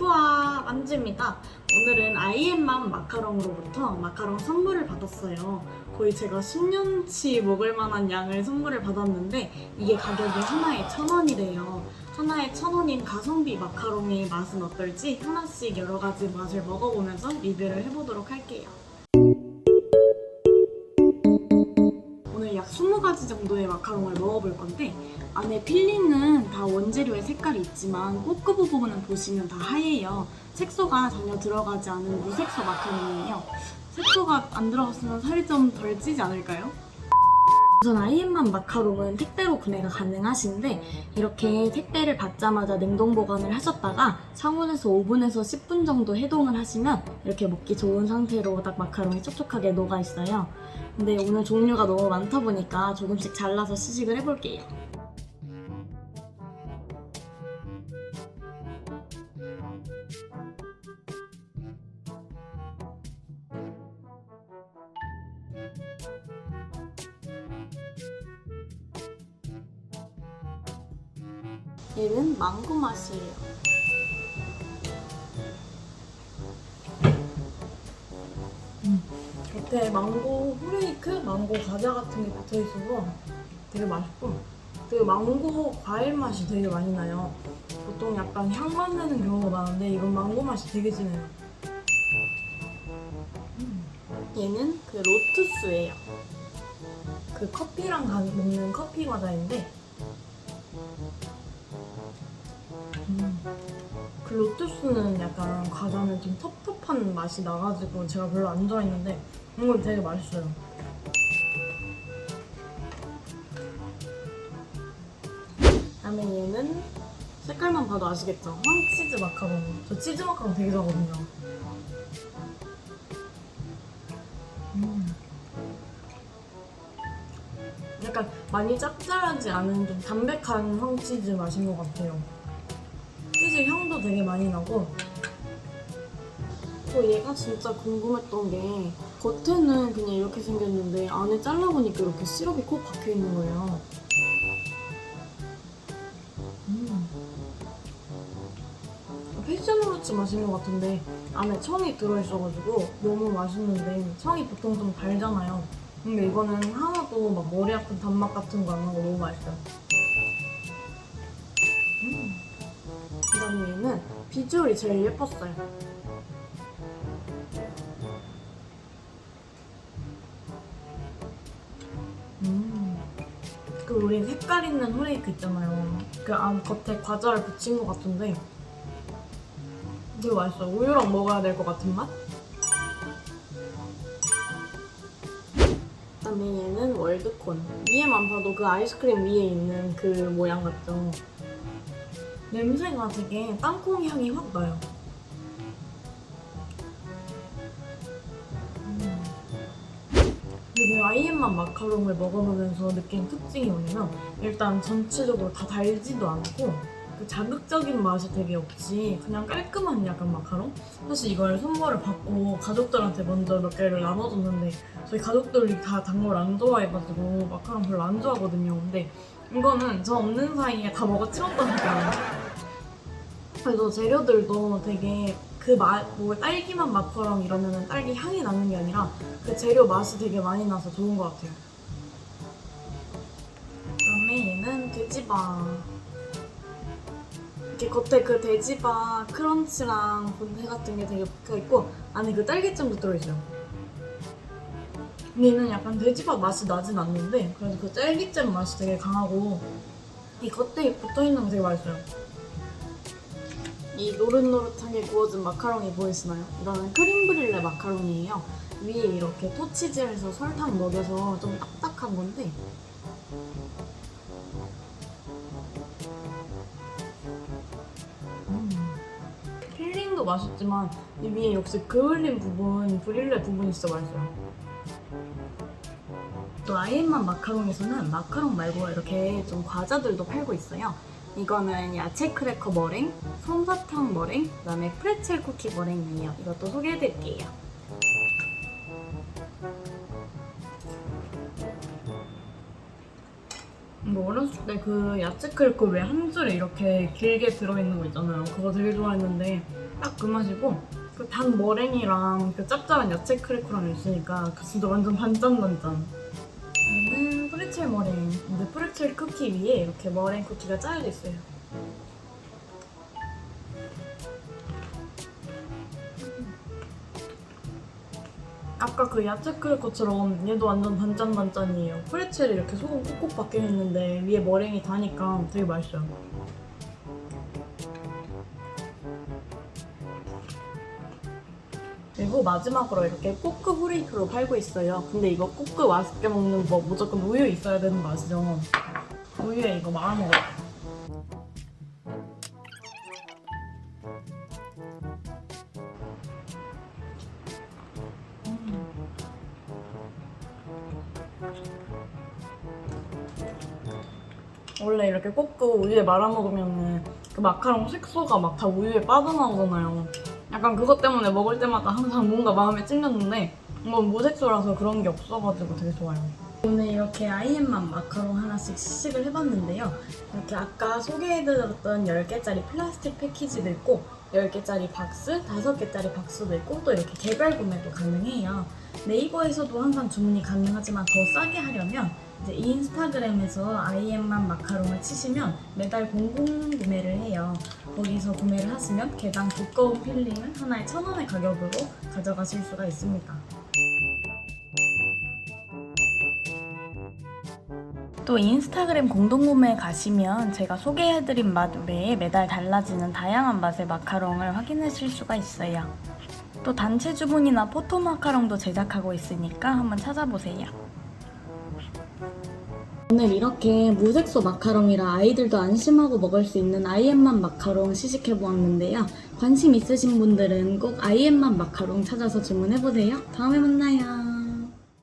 쿠아 안주입니다. 오늘은 아이엠맘 마카롱으로부터 마카롱 선물을 받았어요. 거의 제가 10년치 먹을 만한 양을 선물을 받았는데 이게 가격이 하나에 천 원이래요. 하나에 천 원인 가성비 마카롱의 맛은 어떨지 하나씩 여러 가지 맛을 먹어보면서 리뷰를 해보도록 할게요. 20가지 정도의 마카롱을 먹어볼 건데 안에 필링은 다 원재료의 색깔이 있지만 꼬끄부 부분은 보시면 다 하얘요. 색소가 전혀 들어가지 않은 무색소 마카롱이에요. 색소가 안 들어갔으면 살이 좀 덜 찌지 않을까요? 우선 아이엠만 마카롱은 택배로 구매가 가능하신데 이렇게 택배를 받자마자 냉동 보관을 하셨다가 상온에서 5분에서 10분 정도 해동을 하시면 이렇게 먹기 좋은 상태로 딱 마카롱이 촉촉하게 녹아 있어요. 근데 오늘 종류가 너무 많다 보니까 조금씩 잘라서 시식을 해볼게요. 얘는 망고 맛이에요. 겉에 망고 후레이크, 망고 과자 같은 게 붙어 있어서 되게 맛있고 되게 망고 과일 맛이 되게 많이 나요. 보통 약간 향만 나는 경우가 많은데 이건 망고 맛이 되게 진해요. 음. 얘는 그 로투스예요. 그 커피랑 가- 먹는 커피 과자인데 음. 그 로투스는 약간 과자는 좀 텁텁한 맛이 나가지고 제가 별로 안 좋아했는데 이건 되게 맛있어요. 그다음에 얘는 색깔만 봐도 아시겠죠? 황치즈 마카롱. 저 치즈 마카롱 되게 좋아하거든요. 음. 약간 많이 짭짤하지 않은 좀 담백한 황치즈 맛인 것 같아요. 치즈 향도 되게 많이 나고 또 얘가 진짜 궁금했던 게 겉에는 그냥 이렇게 생겼는데 안에 잘라보니까 이렇게 시럽이 콕 박혀 있는 거예요. 음. 패션후르츠 맛인 것 같은데 안에 청이 들어있어가지고 너무 맛있는데 청이 보통 좀 달잖아요. 근데 이거는 하나도 막 머리 아픈 단맛 같은 거 안 나고 너무 맛있어요. 음. 그 다음에 얘는 비주얼이 제일 예뻤어요. 그 우리 색깔 있는 후레이크 있잖아요. 그 안 겉에 과자를 붙인 것 같은데 되게 맛있어. 우유랑 먹어야 될 것 같은 맛? 그다음에 얘는 월드콘. 위에만 봐도 그 아이스크림 위에 있는 그 모양 같죠? 냄새가 되게 땅콩 향이 확 나요. 아이엠만 마카롱을 먹어보면서 느낀 특징이 뭐냐면 일단 전체적으로 다 달지도 않고 그 자극적인 맛이 되게 없지 그냥 깔끔한 약간 마카롱? 사실 이걸 선물을 받고 가족들한테 먼저 몇 개를 나눠줬는데 저희 가족들이 다 단 걸 안 좋아해가지고 마카롱 별로 안 좋아하거든요 근데 이거는 저 없는 사이에 다 먹어 치웠다니까요 그래서 재료들도 되게 그 맛, 뭐 딸기맛 마카롱 이러면은 딸기 향이 나는 게 아니라 그 재료 맛이 되게 많이 나서 좋은 것 같아요. 그다음에 얘는 돼지바. 이렇게 겉에 그 돼지바 크런치랑 본체 같은 게 되게 붙어 있고 안에 그 딸기잼도 들어있어요. 얘는 약간 돼지바 맛이 나진 않는데 그래도 그 딸기잼 맛이 되게 강하고 이 겉에 붙어 있는 거 되게 맛있어요. 이 노릇노릇하게 구워진 마카롱이 보이시나요? 이거는 크림 브릴레 마카롱이에요. 위에 이렇게 토치즈에서 설탕 먹여서 좀 딱딱한 건데 음. 필링도 맛있지만 이 위에 역시 그을린 부분, 브릴레 부분이 진짜 맛있어요. 또 아이엠만 마카롱에서는 마카롱 말고 이렇게 좀 과자들도 팔고 있어요. 이거는 야채 크래커 머랭, 솜사탕 머랭, 그다음에 프레첼 쿠키 머랭이에요. 이것도 소개해드릴게요. 이거 어렸을 때 그 야채 크래커 왜 한 줄에 이렇게 길게 들어있는 거 있잖아요. 그거 되게 좋아했는데 딱 그 맛이고 그 단 머랭이랑 그 짭짤한 야채 크래커랑 있으니까 그 진짜 완전 단짠단짠. 프레첼 머랭. 근데 프레첼 쿠키 위에 이렇게 머랭 쿠키가 짜여져 있어요. 아까 그 야채 크래커처럼 얘도 완전 단짠단짠이에요. 프레첼이 이렇게 소금 꾹꾹 박혀 있는데 위에 머랭이 다니까 되게 맛있어요. 그리고 마지막으로 이렇게 꼬끄 후레이크로 팔고 있어요. 근데 이거 꼬끄 맛있게 먹는 법 무조건 우유 있어야 되는 거 아시죠? 우유에 이거 말아 먹어요. 원래 이렇게 꼬끄 우유에 말아 먹으면은 그 마카롱 색소가 막 다 우유에 빠져나오잖아요. 약간 그것 때문에 먹을 때마다 항상 뭔가 마음에 찔렸는데 이건 무색소라서 그런 게 없어가지고 되게 좋아요. 오늘 이렇게 아이엠만 마카롱 하나씩 시식을 해봤는데요. 이렇게 아까 소개해드렸던 10개짜리 플라스틱 패키지도 있고 10개짜리 박스, 5개짜리 박스도 있고 또 이렇게 개별 구매도 가능해요. 네이버에서도 항상 주문이 가능하지만 더 싸게 하려면 이제 인스타그램에서 아이엠만 마카롱을 치시면 매달 공공 구매를 해요. 거기서 구매를 하시면 개당 두꺼운 필링을 하나에 천 원의 가격으로 가져가실 수가 있습니다. 또 인스타그램 공동구매에 가시면 제가 소개해드린 맛 외에 매달 달라지는 다양한 맛의 마카롱을 확인하실 수가 있어요. 또 단체 주문이나 포토 마카롱도 제작하고 있으니까 한번 찾아보세요. 오늘 이렇게 무색소 마카롱이라 아이들도 안심하고 먹을 수 있는 아이엠만 마카롱 시식해 보았는데요. 관심 있으신 분들은 꼭 아이엠만 마카롱 찾아서 주문해 보세요. 다음에 만나요.